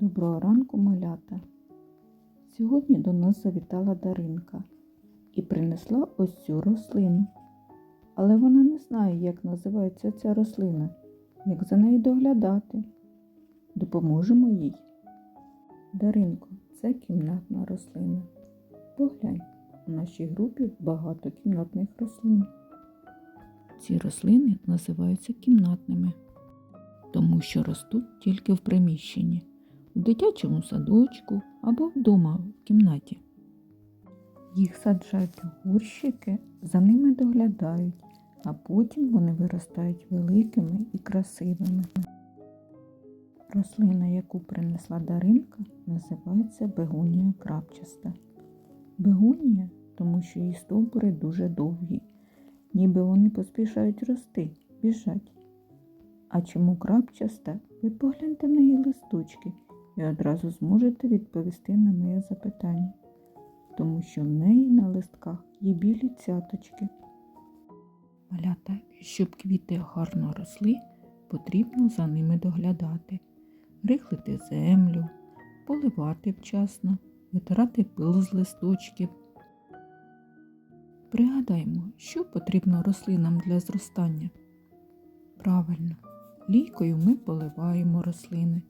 Доброго ранку, малята. Сьогодні до нас завітала Даринка і принесла ось цю рослину. Але вона не знає, як називається ця рослина, як за нею доглядати. Допоможемо їй. Даринко, це кімнатна рослина. Поглянь, у нашій групі багато кімнатних рослин. Ці рослини називаються кімнатними, тому що ростуть тільки в приміщенні, у дитячому садочку або вдома в кімнаті. Їх саджають у горщики, за ними доглядають, а потім вони виростають великими і красивими. Рослина, яку принесла Даринка, називається бегонія крапчаста. Бегонія, тому що її стовбури дуже довгі, ніби вони поспішають рости, біжать. А чому крапчаста? Ви погляньте в неї листочки і одразу зможете відповісти на моє запитання, тому що в неї на листках є білі цяточки. Малята, щоб квіти гарно росли, потрібно за ними доглядати, рихлити землю, поливати вчасно, витирати пил з листочків. Пригадаймо, що потрібно рослинам для зростання. Правильно, лійкою ми поливаємо рослини.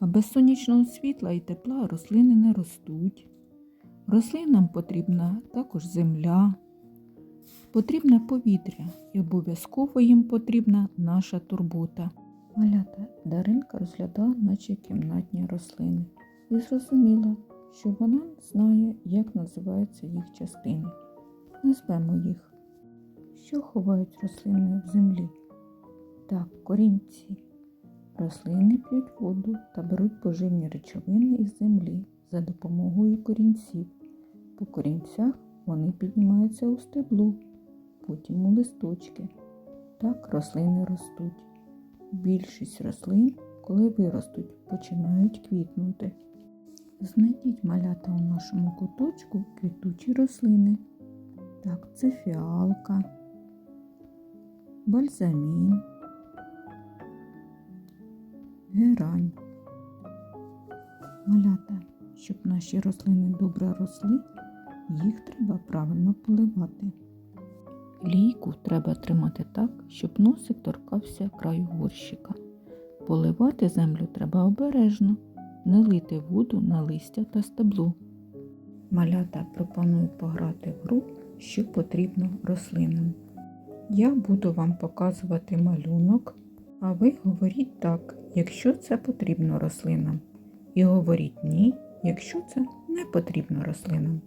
А без сонячного світла і тепла рослини не ростуть. Рослинам потрібна також земля, потрібне повітря і обов'язково їм потрібна наша турбота. Малята Даринка розглядала наче кімнатні рослини і зрозуміла, що вона знає, як називаються їх частини. Назвемо їх. Що ховають рослини в землі? Так, корінці. Рослини п'ють воду та беруть поживні речовини із землі за допомогою корінців. По корінцях вони піднімаються у стебло, потім у листочки. Так рослини ростуть. Більшість рослин, коли виростуть, починають квітнути. Знайдіть малята у нашому куточку квітучі рослини. Так, це фіалка, бальзамін, герань. Малята, щоб наші рослини добре росли, їх треба правильно поливати. Лійку треба тримати так, щоб носик торкався краю горщика. Поливати землю треба обережно, не лити воду на листя та стебло. Малята пропоную пограти в гру, що потрібно рослинам. Я буду вам показувати малюнок, а ви говоріть так, якщо це потрібно рослинам. І говоріть ні, якщо це не потрібно рослинам.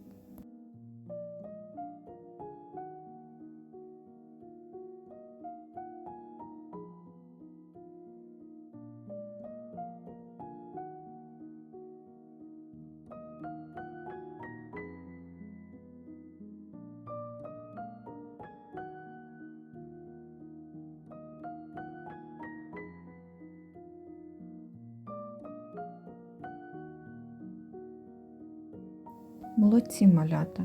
Молодці малята.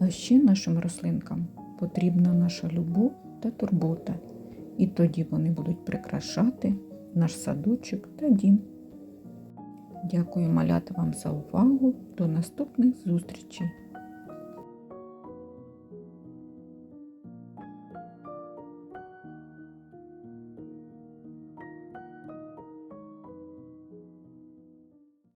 А ще нашим рослинкам потрібна наша любов та турбота. І тоді вони будуть прикрашати наш садочок та дім. Дякую малята вам за увагу. До наступних зустрічей!